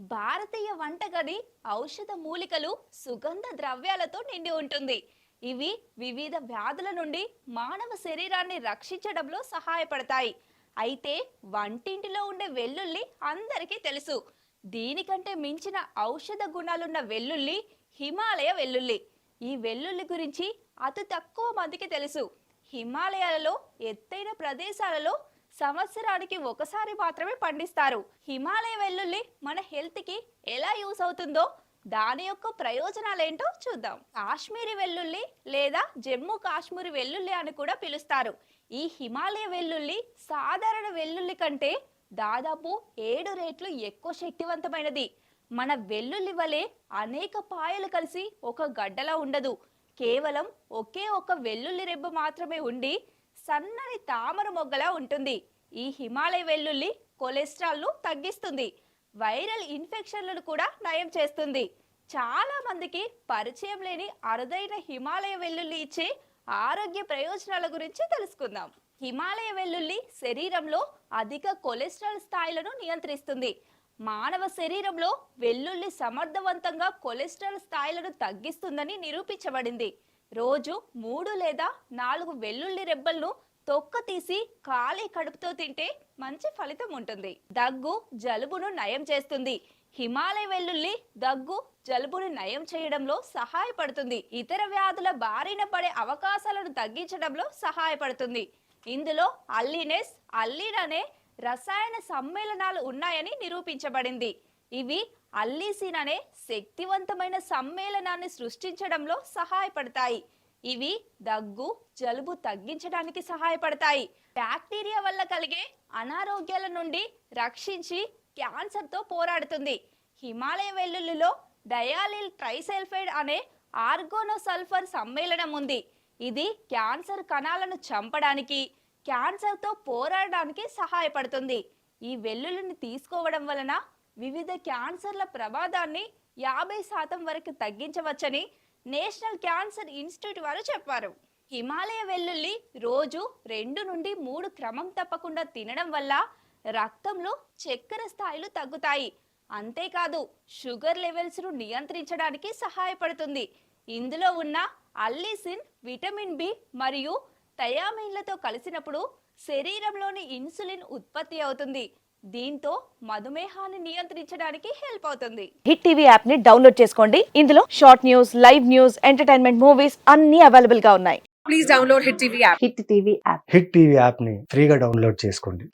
భారతీయ వంటగది ఔషధ మూలికలు సుగంధ ద్రవ్యాలతో నిండి ఉంటుంది. ఇవి వివిధ వ్యాధుల నుండి మానవ శరీరాన్ని రక్షించడంలో సహాయపడతాయి. అయితే వంటింటిలో ఉండే వెల్లుల్లి అందరికీ తెలుసు. దీనికంటే మించిన ఔషధ గుణాలున్న వెల్లుల్లి హిమాలయ వెల్లుల్లి. ఈ వెల్లుల్లి గురించి అతి తక్కువ మందికి తెలుసు. హిమాలయాలలో ఎత్తైన ప్రదేశాలలో సంవత్సరానికి ఒకసారి మాత్రమే పండిస్తారు. హిమాలయ వెల్లుల్లి మన హెల్త్కి ఎలా యూస్ అవుతుందో దాని యొక్క ప్రయోజనాలు ఏంటో చూద్దాం. కాశ్మీరీ వెల్లుల్లి లేదా జమ్మూ కాశ్మీర్ వెల్లుల్లి అని కూడా పిలుస్తారు. ఈ హిమాలయ వెల్లుల్లి సాధారణ వెల్లుల్లి కంటే దాదాపు ఏడు రేట్లు ఎక్కువ శక్తివంతమైనది. మన వెల్లుల్లి వలె అనేక పాయలు కలిసి ఒక గడ్డలా ఉండదు. కేవలం ఒకే ఒక వెల్లుల్లి రెబ్బ మాత్రమే ఉండి సన్నని తామర మొగ్గలా ఉంటుంది. ఈ హిమాలయ వెల్లుల్లి కొలెస్ట్రాల్ను తగ్గిస్తుంది. వైరల్ ఇన్ఫెక్షన్లను కూడా నయం చేస్తుంది. చాలా మందికి పరిచయం లేని అరుదైన హిమాలయ వెల్లుల్లి ఇచ్చే ఆరోగ్య ప్రయోజనాల గురించి తెలుసుకుందాం. హిమాలయ వెల్లుల్లి శరీరంలో అధిక కొలెస్ట్రాల్ స్థాయిలను నియంత్రిస్తుంది. మానవ శరీరంలో వెల్లుల్లి సమర్థవంతంగా కొలెస్ట్రాల్ స్థాయిలను తగ్గిస్తుందని నిరూపించబడింది. రోజు మూడు లేదా నాలుగు వెల్లుల్లి రెబ్బలను తొక్క తీసి ఖాళీ కడుపుతో తింటే మంచి ఫలితం ఉంటుంది. దగ్గు జలుబును నయం చేస్తుంది. హిమాలయ వెల్లుల్లి దగ్గు జలుబును నయం చేయడంలో సహాయపడుతుంది. ఇతర వ్యాధుల బారిన పడే అవకాశాలను తగ్గించడంలో సహాయపడుతుంది. ఇందులో అల్లినెస్ అల్లిన్ అనే రసాయన సమ్మేళనాలు ఉన్నాయని నిరూపించబడింది. ఇవి అల్లీసిన్ అనే శక్తివంతమైన సమ్మేళనాన్ని సృష్టించడంలో సహాయపడతాయి. ఇవి దగ్గు జలుబు తగ్గించడానికి సహాయపడతాయి. బ్యాక్టీరియా వల్ల కలిగే అనారోగ్యాల నుండి రక్షించి క్యాన్సర్తో పోరాడుతుంది. హిమాలయ వెల్లుల్లిలో డయాలిల్ ట్రైసల్ఫైడ్ అనే ఆర్గోనోసల్ఫర్ సమ్మేళనం ఉంది. ఇది క్యాన్సర్ కణాలను చంపడానికి క్యాన్సర్తో పోరాడడానికి సహాయపడుతుంది. ఈ వెల్లుల్లిని తీసుకోవడం వలన వివిధ క్యాన్సర్ల ప్రమాదాన్ని యాభై శాతం వరకు తగ్గించవచ్చని నేషనల్ క్యాన్సర్ ఇన్స్టిట్యూట్ వారు చెప్పారు. హిమాలయ వెల్లుల్లి రోజు రెండు నుండి మూడు క్రమం తప్పకుండా తినడం వల్ల రక్తంలో చక్కెర స్థాయిలు తగ్గుతాయి. అంతేకాదు షుగర్ లెవెల్స్ను నియంత్రించడానికి సహాయపడుతుంది. ఇందులో ఉన్న అల్లిసిన్ విటమిన్ బి మరియు థయామిన్లతో కలిసినప్పుడు శరీరంలోని ఇన్సులిన్ ఉత్పత్తి అవుతుంది. దీంతో మధుమేహాన్ని నియంత్రించడానికి హెల్ప్ అవుతుంది. హిట్ టీవీ యాప్ని డౌన్లోడ్ చేసుకోండి. ఇందులో short news live news entertainment movies అన్ని అవైలబుల్గా ఉన్నాయి. Please download Hit TV app. Hit TV app Hit TV యాప్ని ఫ్రీగా డౌన్లోడ్ చేసుకోండి.